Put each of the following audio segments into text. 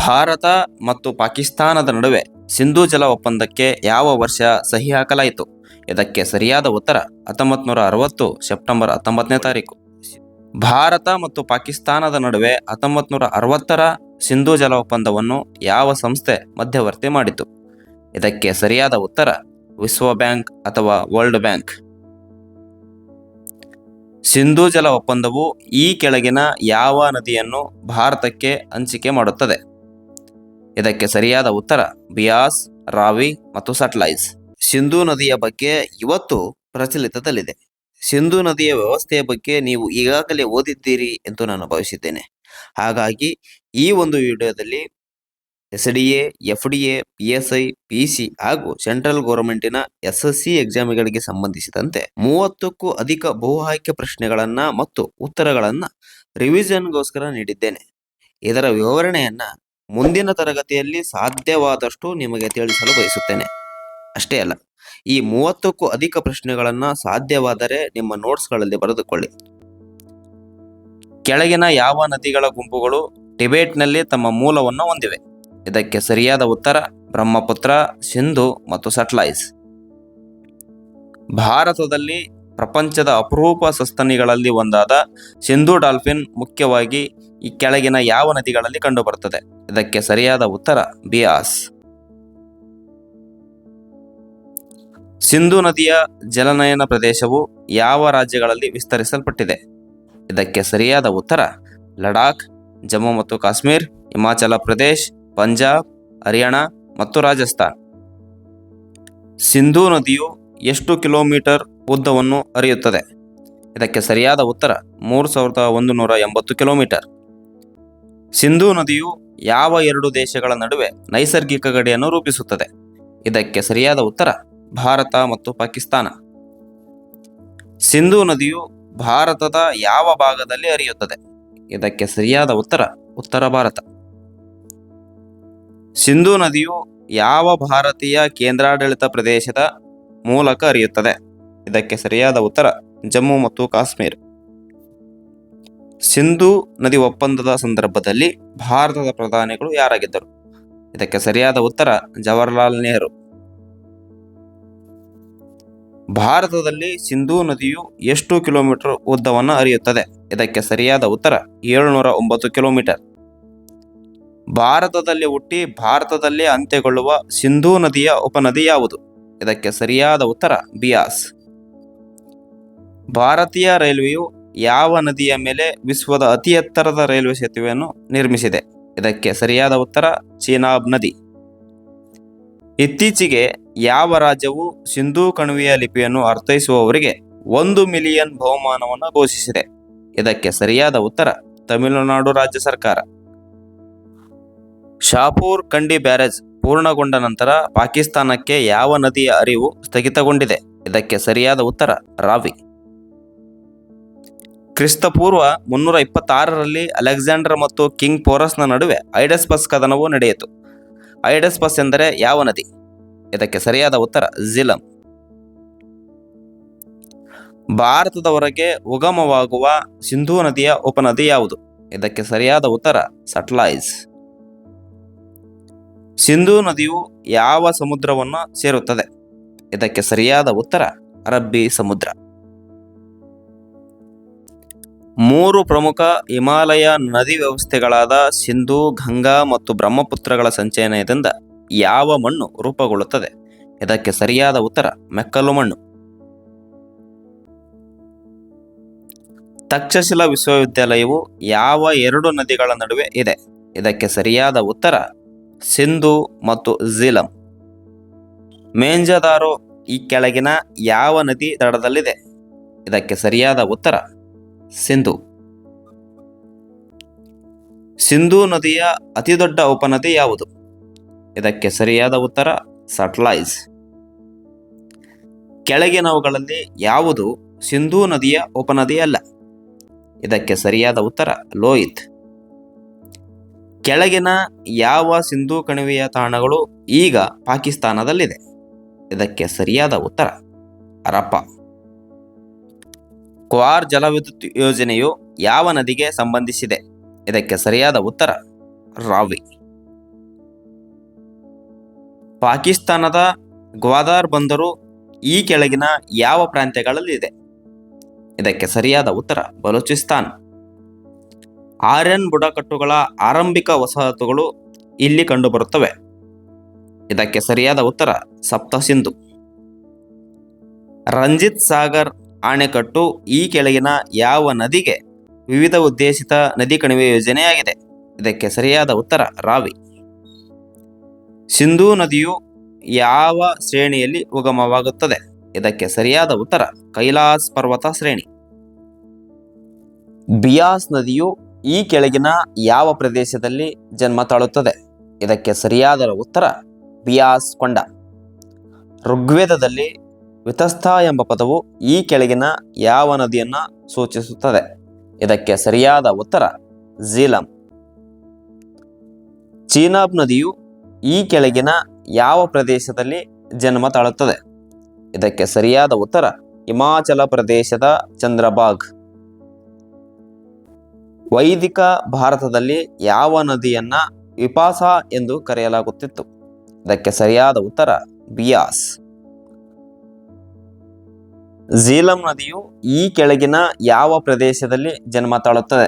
ಭಾರತ ಮತ್ತು ಪಾಕಿಸ್ತಾನದ ನಡುವೆ ಸಿಂಧೂ ಜಲ ಒಪ್ಪಂದಕ್ಕೆ ಯಾವ ವರ್ಷ ಸಹಿ ಹಾಕಲಾಯಿತು? ಇದಕ್ಕೆ ಸರಿಯಾದ ಉತ್ತರ ಹತ್ತೊಂಬತ್ತು ನೂರ ಅರವತ್ತು ಸೆಪ್ಟೆಂಬರ್ ಹತ್ತೊಂಬತ್ತನೇ ತಾರೀಕು. ಭಾರತ ಮತ್ತು ಪಾಕಿಸ್ತಾನದ ನಡುವೆ ಹತ್ತೊಂಬತ್ತು ನೂರ ಅರವತ್ತರ ಸಿಂಧೂ ಜಲ ಒಪ್ಪಂದವನ್ನು ಯಾವ ಸಂಸ್ಥೆ ಮಧ್ಯವರ್ತಿ ಮಾಡಿತು? ಇದಕ್ಕೆ ಸರಿಯಾದ ಉತ್ತರ ವಿಶ್ವ ಬ್ಯಾಂಕ್ ಅಥವಾ ವರ್ಲ್ಡ್ ಬ್ಯಾಂಕ್. ಸಿಂಧೂ ಜಲ ಒಪ್ಪಂದವು ಈ ಕೆಳಗಿನ ಯಾವ ನದಿಯನ್ನು ಭಾರತಕ್ಕೆ ಹಂಚಿಕೆ ಮಾಡುತ್ತದೆ? ಇದಕ್ಕೆ ಸರಿಯಾದ ಉತ್ತರ ಬಿಯಾಸ್, ರಾವಿ ಮತ್ತು ಸಟ್ಲೈಸ್. ಸಿಂಧೂ ನದಿಯ ಬಗ್ಗೆ ಇವತ್ತು ಪ್ರಚಲಿತದಲ್ಲಿದೆ. ಸಿಂಧೂ ನದಿಯ ವ್ಯವಸ್ಥೆಯ ಬಗ್ಗೆ ನೀವು ಈಗಾಗಲೇ ಓದಿದ್ದೀರಿ ಎಂದು ನಾನು ಭಾವಿಸಿದ್ದೇನೆ. ಹಾಗಾಗಿ ಈ ಒಂದು ವಿಡಿಯೋದಲ್ಲಿ S D A, F D A, P S I, P C ಹಾಗೂ ಸೆಂಟ್ರಲ್ ಗೌರ್ಮೆಂಟಿನ ಎಸ್ ಎಸ್ ಸಿ ಎಕ್ಸಾಮ್ಗಳಿಗೆ ಸಂಬಂಧಿಸಿದಂತೆ ಮೂವತ್ತಕ್ಕೂ ಅಧಿಕ ಬಹು ಆಯ್ಕೆ ಪ್ರಶ್ನೆಗಳನ್ನು ಮತ್ತು ಉತ್ತರಗಳನ್ನು ರಿವಿಷನ್ಗೋಸ್ಕರ ನೀಡಿದ್ದೇನೆ. ಇದರ ವಿವರಣೆಯನ್ನ ಮುಂದಿನ ತರಗತಿಯಲ್ಲಿ ಸಾಧ್ಯವಾದಷ್ಟು ನಿಮಗೆ ತಿಳಿಸಲು ಬಯಸುತ್ತೇನೆ. ಅಷ್ಟೇ ಅಲ್ಲ, ಈ ಮೂವತ್ತಕ್ಕೂ ಅಧಿಕ ಪ್ರಶ್ನೆಗಳನ್ನು ಸಾಧ್ಯವಾದರೆ ನಿಮ್ಮ ನೋಟ್ಸ್ಗಳಲ್ಲಿ ಬರೆದುಕೊಳ್ಳಿ. ಕೆಳಗಿನ ಯಾವ ನದಿಗಳ ಗುಂಪುಗಳು ಟಿಬೇಟ್ನಲ್ಲಿ ತಮ್ಮ ಮೂಲವನ್ನು ಹೊಂದಿವೆ? ಇದಕ್ಕೆ ಸರಿಯಾದ ಉತ್ತರ ಬ್ರಹ್ಮಪುತ್ರ, ಸಿಂಧು ಮತ್ತು ಸಟ್ಲೈಸ್. ಭಾರತದಲ್ಲಿ ಪ್ರಪಂಚದ ಅಪರೂಪ ಸಸ್ತನಿಗಳಲ್ಲಿ ಒಂದಾದ ಸಿಂಧು ಡಾಲ್ಫಿನ್ ಮುಖ್ಯವಾಗಿ ಈ ಕೆಳಗಿನ ಯಾವ ನದಿಗಳಲ್ಲಿ ಕಂಡುಬರುತ್ತದೆ? ಇದಕ್ಕೆ ಸರಿಯಾದ ಉತ್ತರ, ಬಿಯಾಸ್. ಸಿಂಧು ನದಿಯ ಜಲನಯನ ಪ್ರದೇಶವು ಯಾವ ರಾಜ್ಯಗಳಲ್ಲಿ ವಿಸ್ತರಿಸಲ್ಪಟ್ಟಿದೆ? ಇದಕ್ಕೆ ಸರಿಯಾದ ಉತ್ತರ, ಲಡಾಖ್, ಜಮ್ಮು ಮತ್ತು ಕಾಶ್ಮೀರ್, ಹಿಮಾಚಲ ಪ್ರದೇಶ್, ಪಂಜಾಬ್, ಹರಿಯಾಣ ಮತ್ತು ರಾಜಸ್ಥಾನ್. ಸಿಂಧೂ ನದಿಯು ಎಷ್ಟು ಕಿಲೋಮೀಟರ್ ಉದ್ದವನ್ನು ಅರಿಯುತ್ತದೆ. ಇದಕ್ಕೆ ಸರಿಯಾದ ಉತ್ತರ ಮೂರು ಸಾವಿರದ ಒಂದು ನೂರ ಎಂಬತ್ತು ಕಿಲೋಮೀಟರ್. ಸಿಂಧೂ ನದಿಯು ಯಾವ ಎರಡು ದೇಶಗಳ ನಡುವೆ ನೈಸರ್ಗಿಕ ಗಡಿಯನ್ನು ರೂಪಿಸುತ್ತದೆ? ಇದಕ್ಕೆ ಸರಿಯಾದ ಉತ್ತರ ಭಾರತ ಮತ್ತು ಪಾಕಿಸ್ತಾನ. ಸಿಂಧೂ ನದಿಯು ಭಾರತದ ಯಾವ ಭಾಗದಲ್ಲಿ ಹರಿಯುತ್ತದೆ? ಇದಕ್ಕೆ ಸರಿಯಾದ ಉತ್ತರ ಉತ್ತರ ಭಾರತ. ಸಿಂಧೂ ನದಿಯು ಯಾವ ಭಾರತೀಯ ಕೇಂದ್ರಾಡಳಿತ ಪ್ರದೇಶದ ಮೂಲಕ ಹರಿಯುತ್ತದೆ? ಇದಕ್ಕೆ ಸರಿಯಾದ ಉತ್ತರ ಜಮ್ಮು ಮತ್ತು ಕಾಶ್ಮೀರ. ಸಿಂಧೂ ನದಿ ಒಪ್ಪಂದದ ಸಂದರ್ಭದಲ್ಲಿ ಭಾರತದ ಪ್ರಧಾನಿಗಳು ಯಾರಾಗಿದ್ದರು? ಇದಕ್ಕೆ ಸರಿಯಾದ ಉತ್ತರ ಜವಾಹರ್ಲಾಲ್ ನೆಹರು. ಭಾರತದಲ್ಲಿ ಸಿಂಧೂ ನದಿಯು ಎಷ್ಟು ಕಿಲೋಮೀಟರ್ ಉದ್ದವನ್ನು ಹರಿಯುತ್ತದೆ? ಇದಕ್ಕೆ ಸರಿಯಾದ ಉತ್ತರ ಏಳುನೂರ ಒಂಬತ್ತು ಕಿಲೋಮೀಟರ್. ಭಾರತದಲ್ಲಿ ಹುಟ್ಟಿ ಭಾರತದಲ್ಲಿ ಅಂತ್ಯಗೊಳ್ಳುವ ಸಿಂಧೂ ನದಿಯ ಉಪನದಿ ಯಾವುದು? ಇದಕ್ಕೆ ಸರಿಯಾದ ಉತ್ತರ ಬಿಯಾಸ್. ಭಾರತೀಯ ರೈಲ್ವೆಯು ಯಾವ ನದಿಯ ಮೇಲೆ ವಿಶ್ವದ ಅತಿ ಎತ್ತರದ ರೈಲ್ವೆ ಸೇತುವೆಯನ್ನು ನಿರ್ಮಿಸಿದೆ? ಇದಕ್ಕೆ ಸರಿಯಾದ ಉತ್ತರ ಚೀನಾಬ್ ನದಿ. ಇತ್ತೀಚೆಗೆ ಯಾವ ರಾಜ್ಯವು ಸಿಂಧೂ ಕಣಿವೆಯ ಲಿಪಿಯನ್ನು ಅರ್ಥೈಸುವವರಿಗೆ ಒಂದು ಮಿಲಿಯನ್ ಬಹುಮಾನವನ್ನು ಘೋಷಿಸಿದೆ? ಇದಕ್ಕೆ ಸರಿಯಾದ ಉತ್ತರ ತಮಿಳುನಾಡು ರಾಜ್ಯ ಸರ್ಕಾರ. ಶಾಪೂರ್ ಕಂಡಿ ಬ್ಯಾರೇಜ್ ಪೂರ್ಣಗೊಂಡ ನಂತರ ಪಾಕಿಸ್ತಾನಕ್ಕೆ ಯಾವ ನದಿಯ ಅರಿವು ಸ್ಥಗಿತಗೊಂಡಿದೆ? ಇದಕ್ಕೆ ಸರಿಯಾದ ಉತ್ತರ ರಾವಿ. ಕ್ರಿಸ್ತಪೂರ್ವ ಮುನ್ನೂರ ಇಪ್ಪತ್ತಾರರಲ್ಲಿ ಅಲೆಕ್ಸಾಂಡರ್ ಮತ್ತು ಕಿಂಗ್ ಪೋರಸ್ನ ನಡುವೆ ಐಡಸ್ಪಸ್ ಕದನವು ನಡೆಯಿತು. ಐಡಸ್ಪಸ್ ಎಂದರೆ ಯಾವ ನದಿ? ಇದಕ್ಕೆ ಸರಿಯಾದ ಉತ್ತರ, ಝಿಲಂ. ಭಾರತದ ಹೊರಗೆ ಉಗಮವಾಗುವ ಸಿಂಧೂ ನದಿಯ ಉಪನದಿ ಯಾವುದು? ಇದಕ್ಕೆ ಸರಿಯಾದ ಉತ್ತರ ಸಟ್ಲೈಸ್ ಸಿಂಧೂ ನದಿಯು ಯಾವ ಸಮುದ್ರವನ್ನು ಸೇರುತ್ತದೆ? ಇದಕ್ಕೆ ಸರಿಯಾದ ಉತ್ತರ, ಅರಬ್ಬಿ ಸಮುದ್ರ. ಮೂರು ಪ್ರಮುಖ ಹಿಮಾಲಯ ನದಿ ವ್ಯವಸ್ಥೆಗಳಾದ ಸಿಂಧೂ, ಗಂಗಾ ಮತ್ತು ಬ್ರಹ್ಮಪುತ್ರಗಳ ಸಂಚಯನದಿಂದ ಯಾವ ಮಣ್ಣು ರೂಪುಗೊಳ್ಳುತ್ತದೆ? ಇದಕ್ಕೆ ಸರಿಯಾದ ಉತ್ತರ ಮೆಕ್ಕಲು ಮಣ್ಣು. ತಕ್ಷಶಿಲಾ ವಿಶ್ವವಿದ್ಯಾಲಯವು ಯಾವ ಎರಡು ನದಿಗಳ ನಡುವೆ ಇದೆ? ಇದಕ್ಕೆ ಸರಿಯಾದ ಉತ್ತರ ಸಿಂಧು ಮತ್ತು ಝೀಲಂ. ಮೇಂಜದಾರೋ ಈ ಕೆಳಗಿನ ಯಾವ ನದಿ ದಡದಲ್ಲಿದೆ? ಇದಕ್ಕೆ ಸರಿಯಾದ ಉತ್ತರ ಸಿಂಧು. ಸಿಂಧೂ ನದಿಯ ಅತಿದೊಡ್ಡ ಉಪನದಿ ಯಾವುದು? ಇದಕ್ಕೆ ಸರಿಯಾದ ಉತ್ತರ ಸಟ್ಲೈಸ್ ಕೆಳಗಿನವುಗಳಲ್ಲಿ ಯಾವುದು ಸಿಂಧೂ ನದಿಯ ಉಪನದಿ ಅಲ್ಲ ಇದಕ್ಕೆ ಸರಿಯಾದ ಉತ್ತರ ಲೋಹಿತ್. ಕೆಳಗಿನ ಯಾವ ಸಿಂಧೂ ಕಣಿವೆಯ ತಾಣಗಳು ಈಗ ಪಾಕಿಸ್ತಾನದಲ್ಲಿದೆ? ಇದಕ್ಕೆ ಸರಿಯಾದ ಉತ್ತರ ಹರಪ್ಪ ಕ್ವಾರ್ ಜಲವಿದ್ಯುತ್ ಯೋಜನೆಯು ಯಾವ ನದಿಗೆ ಸಂಬಂಧಿಸಿದೆ? ಇದಕ್ಕೆ ಸರಿಯಾದ ಉತ್ತರ, ರಾವಿ. ಪಾಕಿಸ್ತಾನದ ಗ್ವಾದಾರ್ ಬಂದರು ಈ ಕೆಳಗಿನ ಯಾವ ಪ್ರಾಂತ್ಯಗಳಲ್ಲಿ ಇದೆ? ಇದಕ್ಕೆ ಸರಿಯಾದ ಉತ್ತರ, ಬಲೂಚಿಸ್ತಾನ್. ಆರ್ಯನ್ ಬುಡಕಟ್ಟುಗಳ ಆರಂಭಿಕ ವಸಾಹತುಗಳು ಇಲ್ಲಿ ಕಂಡುಬರುತ್ತವೆ. ಇದಕ್ಕೆ ಸರಿಯಾದ ಉತ್ತರ ಸಪ್ತ ಸಿಂಧು ರಂಜಿತ್ ಸಾಗರ್ ಅಣೆಕಟ್ಟು ಈ ಕೆಳಗಿನ ಯಾವ ನದಿಗೆ ವಿವಿಧ ಉದ್ದೇಶಿತ ನದಿ ಕಣಿವೆ ಯೋಜನೆಯಾಗಿದೆ? ಇದಕ್ಕೆ ಸರಿಯಾದ ಉತ್ತರ ರಾವಿ. ಸಿಂಧೂ ನದಿಯು ಯಾವ ಶ್ರೇಣಿಯಲ್ಲಿ ಉಗಮವಾಗುತ್ತದೆ? ಇದಕ್ಕೆ ಸರಿಯಾದ ಉತ್ತರ ಕೈಲಾಸ್ ಪರ್ವತ ಶ್ರೇಣಿ. ಬಿಯಾಸ್ ನದಿಯು ಈ ಕೆಳಗಿನ ಯಾವ ಪ್ರದೇಶದಲ್ಲಿ ಜನ್ಮ ತಾಳುತ್ತದೆ? ಇದಕ್ಕೆ ಸರಿಯಾದ ಉತ್ತರ ಬಿಯಾಸ್ ಕೊಂಡ. ಋಗ್ವೇದದಲ್ಲಿ ವಿತಸ್ಥ ಎಂಬ ಪದವು ಈ ಕೆಳಗಿನ ಯಾವ ನದಿಯನ್ನು ಸೂಚಿಸುತ್ತದೆ? ಇದಕ್ಕೆ ಸರಿಯಾದ ಉತ್ತರ ಝೀಲಂ. ಚೀನಾಬ್ ನದಿಯು ಈ ಕೆಳಗಿನ ಯಾವ ಪ್ರದೇಶದಲ್ಲಿ ಜನ್ಮ ತಾಳುತ್ತದೆ? ಇದಕ್ಕೆ ಸರಿಯಾದ ಉತ್ತರ ಹಿಮಾಚಲ ಪ್ರದೇಶದ ಚಂದ್ರಬಾಗ್ ವೈದಿಕ ಭಾರತದಲ್ಲಿ ಯಾವ ನದಿಯನ್ನು ವಿಪಾಸ ಎಂದು ಕರೆಯಲಾಗುತ್ತಿತ್ತು? ಇದಕ್ಕೆ ಸರಿಯಾದ ಉತ್ತರ ಬಿಯಾಸ್. ಝೀಲಂ ನದಿಯು ಈ ಕೆಳಗಿನ ಯಾವ ಪ್ರದೇಶದಲ್ಲಿ ಜನ್ಮ ತಾಳುತ್ತದೆ?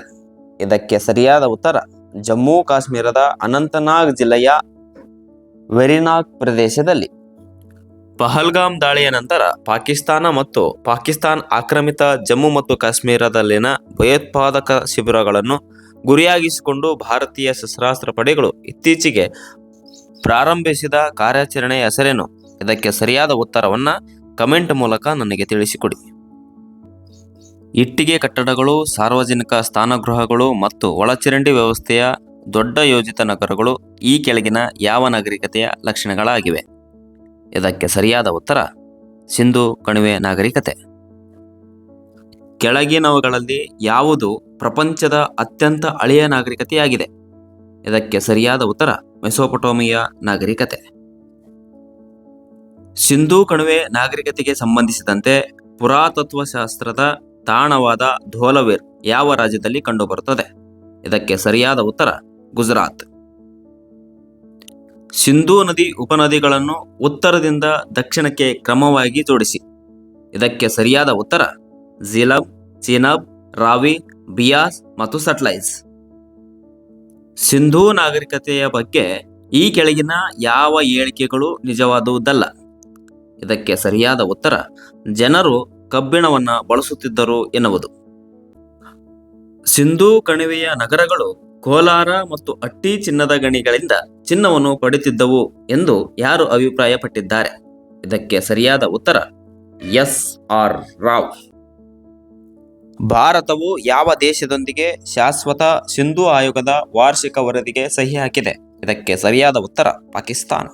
ಇದಕ್ಕೆ ಸರಿಯಾದ ಉತ್ತರ, ಜಮ್ಮು ಕಾಶ್ಮೀರದ ಅನಂತನಾಗ್ ಜಿಲ್ಲೆಯ ವೆರಿನಾಗ್ ಪ್ರದೇಶದಲ್ಲಿ. ಪಹಲ್ಗಾಮ್ ದಾಳಿಯ ನಂತರ ಪಾಕಿಸ್ತಾನ ಮತ್ತು ಪಾಕಿಸ್ತಾನ್ ಆಕ್ರಮಿತ ಜಮ್ಮು ಮತ್ತು ಕಾಶ್ಮೀರದಲ್ಲಿನ ಭಯೋತ್ಪಾದಕ ಶಿಬಿರಗಳನ್ನು ಗುರಿಯಾಗಿಸಿಕೊಂಡು ಭಾರತೀಯ ಶಸ್ತ್ರಾಸ್ತ್ರ ಪಡೆಗಳು ಇತ್ತೀಚೆಗೆ ಪ್ರಾರಂಭಿಸಿದ ಕಾರ್ಯಾಚರಣೆಯ ಹೆಸರೇನು? ಇದಕ್ಕೆ ಸರಿಯಾದ ಉತ್ತರವನ್ನ ಕಮೆಂಟ್ ಮೂಲಕ ನನಗೆ ತಿಳಿಸಿಕೊಡಿ. ಇಟ್ಟಿಗೆ ಕಟ್ಟಡಗಳು, ಸಾರ್ವಜನಿಕ ಸ್ಥಾನಗೃಹಗಳು ಮತ್ತು ಒಳಚರಂಡಿ ವ್ಯವಸ್ಥೆಯ ದೊಡ್ಡ ಯೋಜಿತ ನಗರಗಳು ಈ ಕೆಳಗಿನ ಯಾವ ನಾಗರಿಕತೆಯ ಲಕ್ಷಣಗಳಾಗಿವೆ? ಇದಕ್ಕೆ ಸರಿಯಾದ ಉತ್ತರ, ಸಿಂಧು ಕಣಿವೆ ನಾಗರಿಕತೆ. ಕೆಳಗಿನವುಗಳಲ್ಲಿ ಯಾವುದು ಪ್ರಪಂಚದ ಅತ್ಯಂತ ಹಳೆಯ ನಾಗರಿಕತೆಯಾಗಿದೆ? ಇದಕ್ಕೆ ಸರಿಯಾದ ಉತ್ತರ, ಮೆಸೋಪಟೋಮಿಯಾ ನಾಗರಿಕತೆ. ಸಿಂಧೂ ಕಣಿವೆ ನಾಗರಿಕತೆಗೆ ಸಂಬಂಧಿಸಿದಂತೆ ಪುರಾತತ್ವಶಾಸ್ತ್ರದ ತಾಣವಾದ ಧೋಲವೇರ್ ಯಾವ ರಾಜ್ಯದಲ್ಲಿ ಕಂಡುಬರುತ್ತದೆ? ಇದಕ್ಕೆ ಸರಿಯಾದ ಉತ್ತರ ಗುಜರಾತ್. ಸಿಂಧೂ ನದಿ ಉಪನದಿಗಳನ್ನು ಉತ್ತರದಿಂದ ದಕ್ಷಿಣಕ್ಕೆ ಕ್ರಮವಾಗಿ ಜೋಡಿಸಿ. ಇದಕ್ಕೆ ಸರಿಯಾದ ಉತ್ತರ ಝೀಲಬ್ ಚೀನಬ್, ರಾವಿ, ಬಿಯಾಸ್ ಮತ್ತು ಸಟ್ಲೈಸ್. ಸಿಂಧೂ ನಾಗರಿಕತೆಯ ಬಗ್ಗೆ ಈ ಕೆಳಗಿನ ಯಾವ ಹೇಳಿಕೆಗಳು ನಿಜವಾದುದಲ್ಲ ಇದಕ್ಕೆ ಸರಿಯಾದ ಉತ್ತರ ಜನರು ಕಬ್ಬಿಣವನ್ನು ಬಳಸುತ್ತಿದ್ದರು ಎನ್ನುವುದು. ಸಿಂಧೂ ಕಣಿವೆಯ ನಗರಗಳು ಕೋಲಾರ ಮತ್ತು ಅಟ್ಟಿ ಚಿನ್ನದ ಗಣಿಗಳಿಂದ ಚಿನ್ನವನ್ನು ಪಡೆಯುತ್ತಿದ್ದವು ಎಂದು ಯಾರು ಅಭಿಪ್ರಾಯಪಟ್ಟಿದ್ದಾರೆ? ಇದಕ್ಕೆ ಸರಿಯಾದ ಉತ್ತರ ಎಸ್ ಆರ್ ರಾವ್. ಭಾರತವು ಯಾವ ದೇಶದೊಂದಿಗೆ ಶಾಶ್ವತ ಸಿಂಧೂ ಆಯೋಗದ ವಾರ್ಷಿಕ ವರದಿಗೆ ಸಹಿ ಹಾಕಿದೆ? ಇದಕ್ಕೆ ಸರಿಯಾದ ಉತ್ತರ ಪಾಕಿಸ್ತಾನ.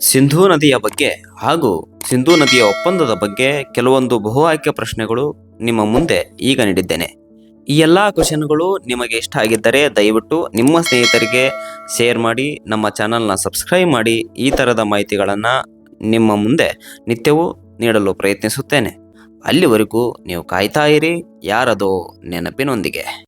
ಸಿಂಧೂ ನದಿಯ ಬಗ್ಗೆ ಹಾಗೂ ಸಿಂಧೂ ನದಿಯ ಒಪ್ಪಂದದ ಬಗ್ಗೆ ಕೆಲವೊಂದು ಬಹು ಆಯ್ಕೆ ಪ್ರಶ್ನೆಗಳು ನಿಮ್ಮ ಮುಂದೆ ಈಗ ನೀಡಿದ್ದೇನೆ. ಈ ಎಲ್ಲ ಕ್ವಶನ್ಗಳು ನಿಮಗೆ ಇಷ್ಟ ಆಗಿದ್ದರೆ ದಯವಿಟ್ಟು ನಿಮ್ಮ ಸ್ನೇಹಿತರಿಗೆ ಶೇರ್ ಮಾಡಿ, ನಮ್ಮ ಚಾನಲ್ನ ಸಬ್ಸ್ಕ್ರೈಬ್ ಮಾಡಿ, ಈ ಥರದ ಮಾಹಿತಿಗಳನ್ನು ನಿಮ್ಮ ಮುಂದೆ ನಿತ್ಯವೂ ನೀಡಲು ಪ್ರಯತ್ನಿಸುತ್ತೇನೆ. ಅಲ್ಲಿವರೆಗೂ ನೀವು ಕಾಯ್ತಾ ಇರಿ, ಯಾರದೋ ನೆನಪಿನೊಂದಿಗೆ.